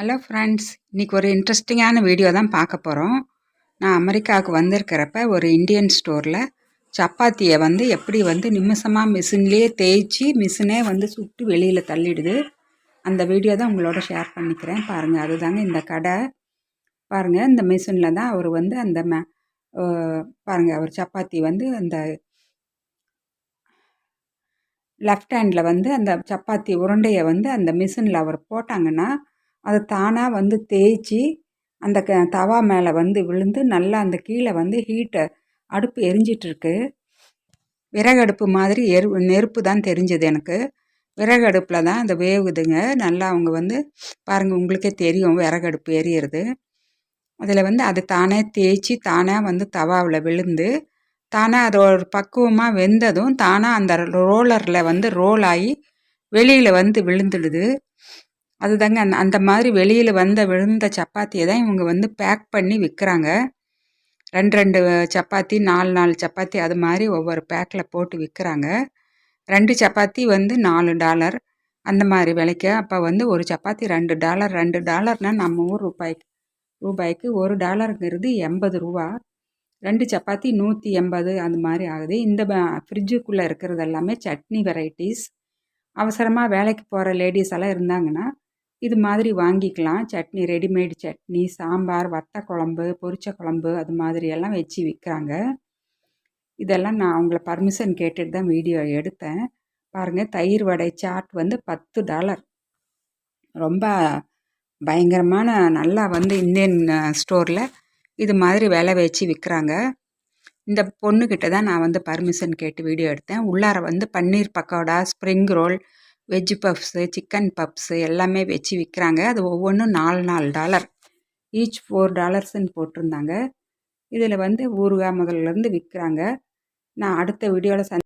Hello friends இன்றைக்கி ஒரு இன்ட்ரெஸ்டிங்கான வீடியோ தான் பார்க்க போகிறோம் நான் அமெரிக்காவுக்கு வந்திருக்கிறப்ப ஒரு இந்தியன் ஸ்டோரில் சப்பாத்தியை வந்து எப்படி வந்து நிமிஷமாக மிஷின்லேயே தேய்ச்சி மிஷினே வந்து சுட்டு வெளியில் தள்ளிடுது. அந்த வீடியோ தான் உங்களோட ஷேர் பண்ணிக்கிறேன். பாருங்கள் அதுதாங்க இந்த கடை. பாருங்கள் இந்த மிஷினில் தான் அவர் வந்து அந்த ம பாருங்கள் அவர் சப்பாத்தி வந்து அந்த லெஃப்ட் ஹேண்டில் வந்து அந்த சப்பாத்தி உருண்டையை வந்து அந்த மிஷினில் அவர் போட்டாங்கன்னா அது தானாக வந்து தேய்ச்சி அந்த க தவா மேலே வந்து விழுந்து நல்லா அந்த கீழே வந்து ஹீட்டை அடுப்பு எரிஞ்சிட்ருக்கு. விறகடுப்பு மாதிரி எரு நெருப்பு தான் தெரிஞ்சது எனக்கு. விறகடுப்பில் தான் அந்த வேகுதுங்க நல்லா அவங்க வந்து பாருங்கள் உங்களுக்கே தெரியும் விறகடுப்பு எரியறது. அதில் வந்து அது தானே தேய்ச்சி தானாக வந்து தவாவில் விழுந்து தானாக அது ஒரு பக்குவமாக வெந்ததும் தானாக அந்த ரோலரில் வந்து ரோல் ஆகி வெளியில் வந்து விழுந்துடுது. அதுதாங்க அந்த அந்த மாதிரி வெளியில் வந்த விழுந்த சப்பாத்தியை தான் இவங்க வந்து பேக் பண்ணி விற்கிறாங்க ரெண்டு ரெண்டு சப்பாத்தி நாலு நாலு சப்பாத்தி அது மாதிரி ஒவ்வொரு பேக்கில் போட்டு விற்கிறாங்க ரெண்டு சப்பாத்தி வந்து நாலு டாலர் அந்த மாதிரி விலைக்கு. அப்போ வந்து ஒரு சப்பாத்தி ரெண்டு டாலர் ரெண்டு டாலர்னால் நம்ம ஊர் ரூபாய்க்கு ரூபாய்க்கு ஒரு டாலருங்கிறது எண்பது ரூபா. ரெண்டு சப்பாத்தி நூற்றி எண்பது அந்த மாதிரி ஆகுது. இந்த ஃப்ரிட்ஜுக்குள்ளே இருக்கிறது எல்லாமே சட்னி வெரைட்டிஸ் அவசரமாக வேலைக்கு போகிற லேடிஸ் எல்லாம் இருந்தாங்கன்னா இது மாதிரி வாங்கிக்கலாம். சட்னி ரெடிமேட் சட்னி சாம்பார் வத்த குழம்பு பொரிச்ச குழம்பு அது மாதிரி எல்லாம் வச்சு விற்கிறாங்க இதெல்லாம் நான் அவங்கள பர்மிஷன் கேட்டுட்டு தான் வீடியோ எடுத்தேன். பாருங்கள் தயிர் வடை சாட் வந்து பத்து டாலர் ரொம்ப பயங்கரமான நல்லா வந்து இந்தியன் ஸ்டோரில் இது மாதிரி விலை வச்சு விற்கிறாங்க இந்த பொண்ணுக்கிட்ட தான் நான் வந்து பர்மிஷன் கேட்டு வீடியோ எடுத்தேன். உள்ளார வந்து paneer pakoda spring roll veg puffs chicken puffs எல்லாமே வச்சு விற்கிறாங்க அது ஒவ்வொன்றும் நாலு நாலு டாலர். ஈச் ஃபோர் டாலர்ஸ்ன்னு போட்டிருந்தாங்க. இதில் வந்து ஊறுகாய் முதல்லேருந்து விற்கிறாங்க நான் அடுத்த வீடியோவில் சந்